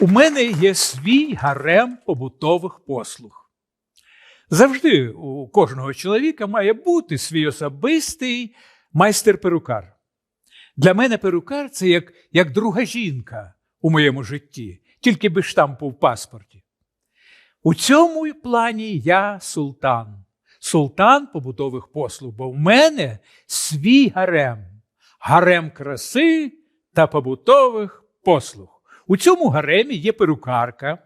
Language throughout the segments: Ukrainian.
У мене є свій гарем побутових послуг. Завжди у кожного чоловіка має бути свій особистий майстер-перукар. Для мене перукар це як, як друга жінка у моєму житті, тільки без штампу в паспорті. У цьому плані я султан. Султан побутових послуг, бо в мене свій гарем, гарем краси та побутових послуг. У цьому гаремі є перукарка,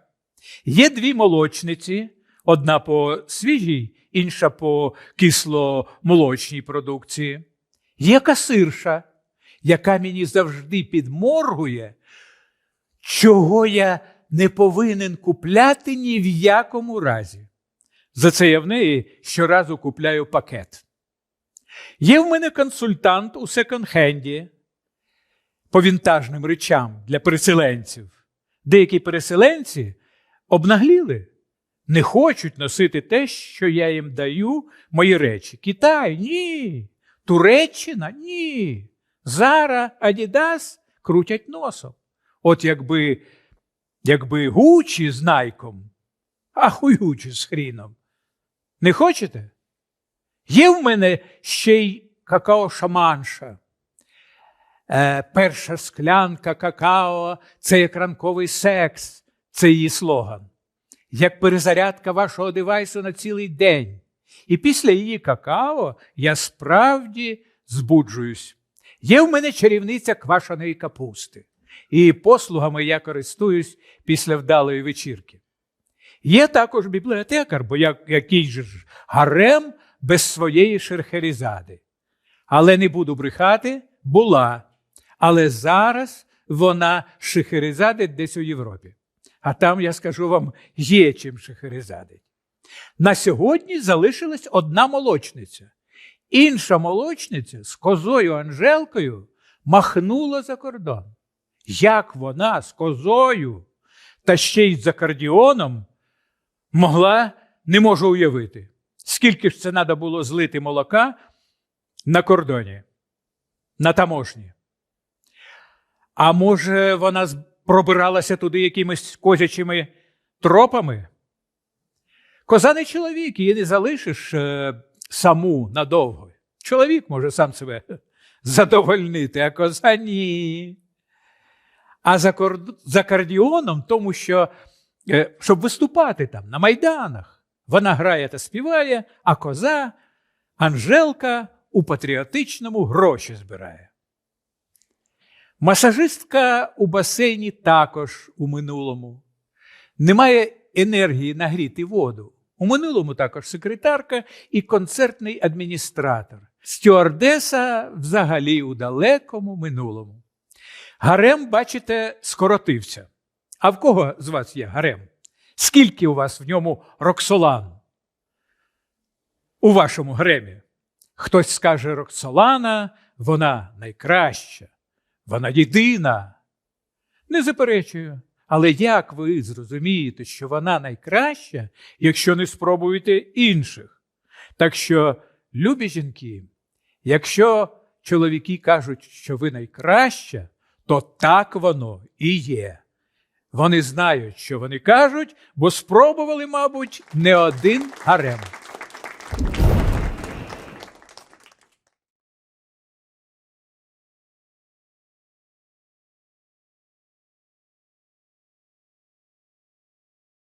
є дві молочниці, одна по свіжій, інша по кисломолочній продукції. Є касирша, яка мені завжди підморгує, чого я не повинен купляти ні в якому разі. За це я в неї щоразу купляю пакет. Є в мене консультант у секонд-хенді по вінтажним речам для переселенців. Деякі переселенці обнагліли, не хочуть носити те, що я їм даю, мої речі. Китай ні. Туреччина ні. Зара, Адідас крутять носом. От якби, якби Гучі з найком, а хуй Гучі з хріном. Не хочете? Є в мене ще й какао-шаманша. Е, перша склянка какао це як ранковий секс, це її слоган. Як перезарядка вашого девайсу на цілий день. І після її какао я справді збуджуюсь. Є в мене чарівниця квашеної капусти, і послугами я користуюсь після вдалої вечірки. Є також бібліотекар, бо як, який же ж гарем без своєї шерхерізади. Але не буду брехати, була. Але зараз вона шехерезадить десь у Європі. А там, я скажу вам, є чим шехерезадить. На сьогодні залишилась одна молочниця. Інша молочниця з козою Анжелкою махнула за кордон. Як вона з козою та ще й з акордіоном могла, не можу уявити. Скільки ж це треба було злити молока на кордоні, на таможні. А може, вона пробиралася туди якимись козячими тропами? Коза не чоловік, її не залишиш е, саму надовго. Чоловік може сам себе задовольнити, а коза ні. А за, за кардіоном, тому що, е, щоб виступати там на майданах, вона грає та співає, а коза, Анжелка у патріотичному гроші збирає. Масажистка у басейні також у минулому. Немає енергії нагріти воду. У минулому також секретарка і концертний адміністратор. Стюардеса взагалі у далекому минулому. Гарем, бачите, скоротився. А в кого з вас є гарем? Скільки у вас в ньому Роксолан? У вашому гаремі? Хтось скаже Роксолана, вона найкраща, вона єдина. Не заперечую. Але як ви зрозумієте, що вона найкраща, якщо не спробуєте інших? Так що, любі жінки, якщо чоловіки кажуть, що ви найкраща, то так воно і є. Вони знають, що вони кажуть, бо спробували, мабуть, не один гарем.